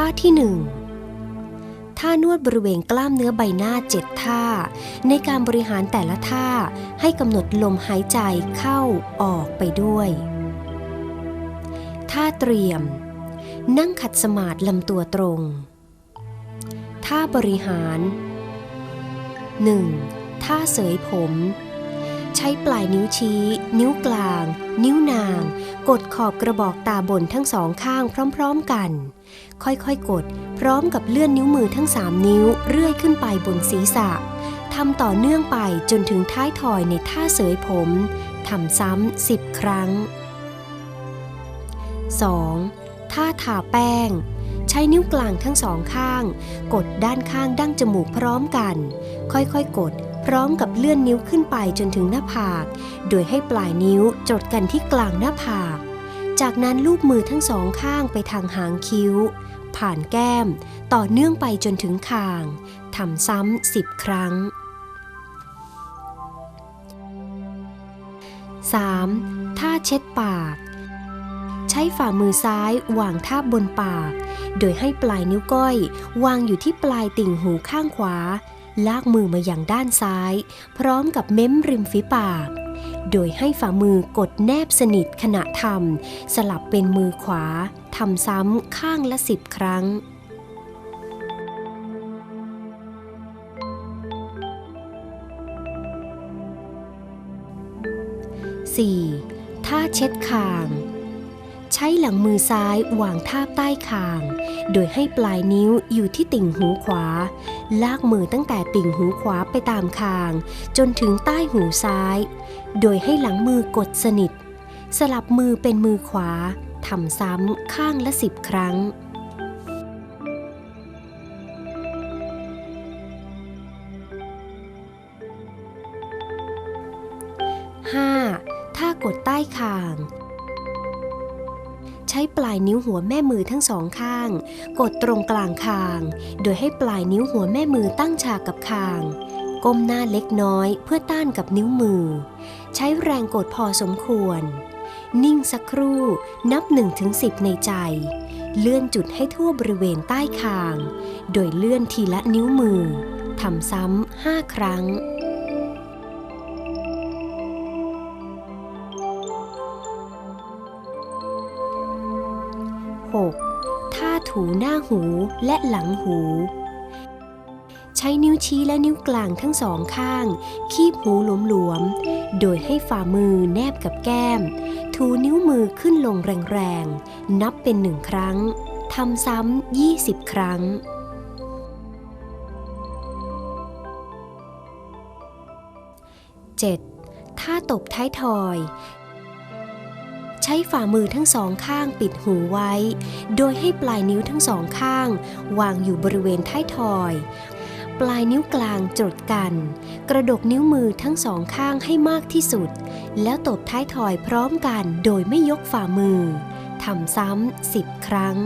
ท่าที่หนึ่งท่านวดบริเวณกล้ามเนื้อใบหน้าเจ็ดท่า ในการบริหารแต่ละท่าให้กำหนดลมหายใจเข้าออกไปด้วย ท่าเตรียม นั่งขัดสมาธิลำตัวตรง ท่าบริหาร 1. ท่าเสยผม ช้ปลายนิ้วชี้ นิ้วกลาง นิ้วนาง กดขอบกระบอกตาบนทั้งสองข้างพร้อมๆกัน ค่อยๆ กด พร้อมกับเลื่อนนิ้วมือทั้ง3นิ้วเรื่อยขึ้นไปบนศีรษะทำต่อเนื่องไปจนถึงท้ายถอยในท่าเสยผมทำซ้ำ10ครั้ง 2. ท่าทาแป้ง ใช้นิ้วกลางทั้งสองข้าง กดด้านข้างดั้งจมูกพร้อมกัน ค่อยๆกด พร้อมกับเลื่อนนิ้วขึ้นไปจนถึงหน้าผาก โดยให้ปลายนิ้วจดกันที่กลางหน้าผาก จากนั้นลูบมือทั้งสองข้างไปทางหางคิ้ว ผ่านแก้ม ต่อเนื่องไปจนถึงคางทำซ้ำสิบครั้ง 3. ท่าเช็ดปาก ใช้ฝ่ามือซ้ายวางทาบบนปาก โดยให้ปลายนิ้วก้อยวางอยู่ที่ปลายติ่งหูข้างขวา ลากมือมาอย่างด้านซ้าย พร้อมกับเม้มริมฝีปาก โดยให้ฝ่ามือกดแนบสนิทขณะทำสลับเป็นมือขวาทำซ้ำข้างละสิบครั้ง 4. ท่าเช็ดคาง ใช้หลังมือซ้ายวางทาบใต้คาง โดยให้ปลายนิ้วอยู่ที่ติ่งหูขวา ลากมือตั้งแต่ติ่งหูขวาไปตามคาง จนถึงใต้หูซ้าย โดยให้หลังมือกดสนิท สลับมือเป็นมือขวาทำซ้ำข้างละสิบครั้ง 5. ท่ากดใต้คาง ช้ปลายนิ้วหัวแม่มือทั้งสองข้าง กดตรงกลางคาง โดยให้ปลายนิ้วหัวแม่มือตั้งฉากกับคาง ก้มหน้าเล็กน้อยเพื่อต้านกับนิ้วมือ ใช้แรงกดพอสมควร นิ่งสักครู่นับ1ถึง10ในใจ เลื่อนจุดให้ทั่วบริเวณใต้คาง โดยเลื่อนทีละนิ้วมือทำซ้ำห้าครั้ง 6. ท่าถูหน้าหูและหลังหู ใช้นิ้วชี้และนิ้วกลางทั้งสองข้าง คีบหูหลวมๆ โดยให้ฝ่ามือแนบกับแก้ม ถูนิ้วมือขึ้นลงแรงๆ นับเป็นหนึ่งครั้ง ทำซ้ำ20 ครั้ง 7. ท่าตบท้ายทอย ใช้ฝ่ามือทั้งสองข้างปิดหูไว้ โดยให้ปลายนิ้วทั้งสองข้าง วางอยู่บริเวณท้ายทอย ปลายนิ้วกลางจดกัน กระดกนิ้วมือทั้งสองข้างให้มากที่สุด แล้วตบท้ายทอยพร้อมกันโดยไม่ยกฝ่ามือทำซ้ำสิบครั้ง